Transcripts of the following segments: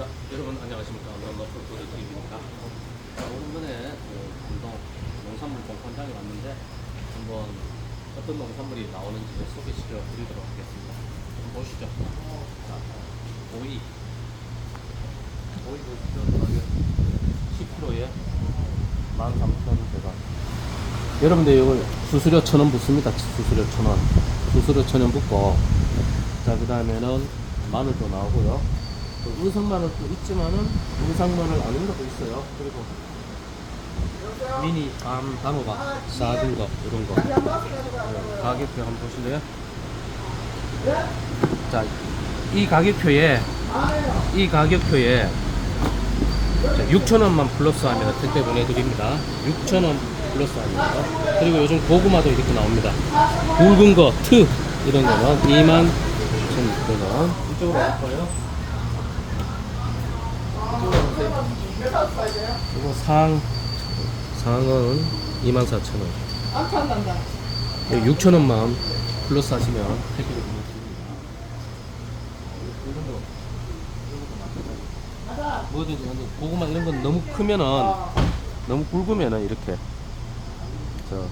자, 여러분 안녕하십니까. 자, 오랜만에 그 운동 농산물 공판장에 왔는데 한번 어떤 농산물이 나오는지 소개시켜 드리도록 하겠습니다. 좀 보시죠. 자, 오이. 오이 보시죠. 가격 10kg에 13,100원. 여러분들 이걸 수수료 천원 붙습니다. 수수료 천 원. 수수료 천원 붙고 자, 그 다음에는 마늘도 나오고요. 또 의성 마늘도 있지만은 마늘 아닌 것도 있어요. 그리고 미니 밤 단호박 작은 거 이런 거 네, 가격표 한번 보실래요? 자, 이 가격표에 이 가격표에 6,000원만 플러스하면 택배 보내드립니다. 6,000원 플러스합니다. 그리고 요즘 고구마도 이렇게 나옵니다. 굵은 거, 트 이런 거는 2만 1,600원. 이쪽으로 갈까요? 이거 상 상은 24,000원. 안 탄단다. 6,000원만 플러스 하시면 택배로 보내드립니다. 뭐든지 고구마 이런 건 너무 크면은 너무 굵으면은 이렇게 저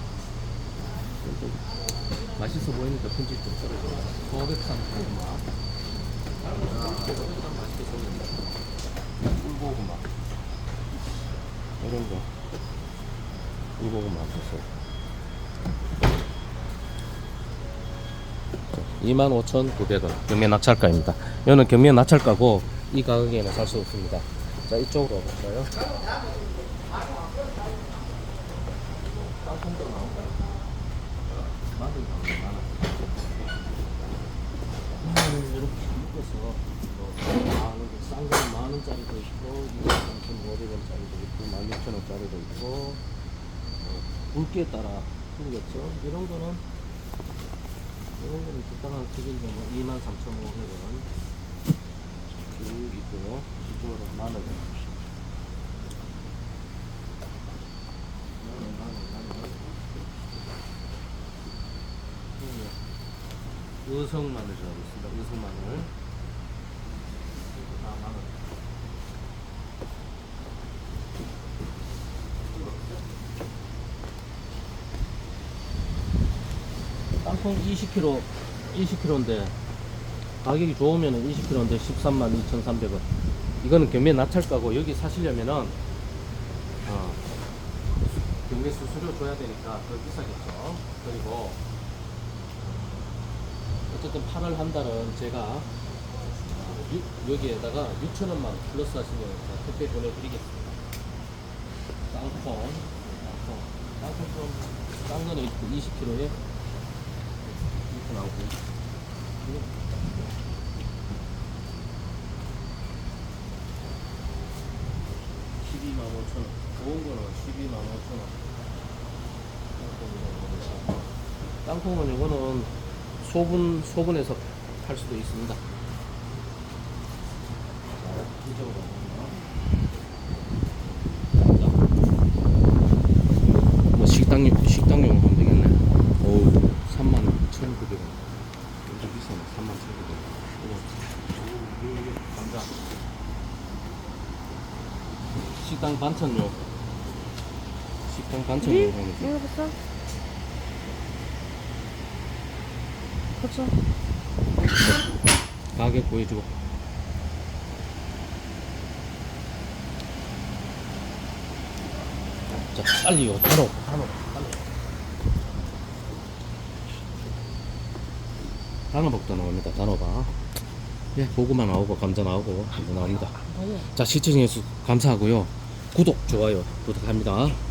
맛있어 보이니까 품질 좀 떨어져요. 503. 꿀고구마 주세요. 25,900원 경매 낙찰가입니다. 이거는 경매 낙찰가고 이 가격에는 살 수 없습니다. 자 이쪽으로 볼까요? 이렇게 묶어서 싼 거는 만 원짜리도 있고 2,500원짜리도 있고 16,000원짜리도 있고 어, 굵기에 따라 틀리겠죠? 이런 거는 이런 거는 적당한 크기면 뭐 23,500원. 쭉 있고요 이쪽으로 마늘. 마늘 마늘 마늘. 의성 마늘 들어가고 있습니다. 의성 마늘. 아 마늘 땅콩 20kg 20kg인데 가격이 좋으면 20kg인데 13만 2,300원. 이거는 경매 낙찰가고 여기 사시려면은 어, 경매 수수료 줘야 되니까 더 비싸겠죠. 그리고 어쨌든 8월 한 달은 제가 어, 유- 여기에다가 6,000원만 플러스 하시면 택배 보내드리겠습니다. 땅콩 땅콩. 땅콩 좀 싼 거는 있고 20kg에 이렇게 나오고 (12만 5천 원) 좋은 거는 (12만 5천 원) 땅콩은 이거는 소분 소분해서 팔 수도 있습니다? 뭐 식당용 식당용 하면 되겠네. 어우 3만 1,900원. 엄청 비싸네. 3만 1,900원. 이거 이거 이거 감자. 식당 반찬용. 식당 하면 돼. 이거 봤어? 가격 보여주고. 자, 빨리 요 단호, 단호, 단호. 단호박도 나옵니다. 단호박. 예, 고구마 나오고 감자 나오고 나옵니다. 자, 시청해주셔서 감사하고요. 구독, 좋아요 부탁합니다.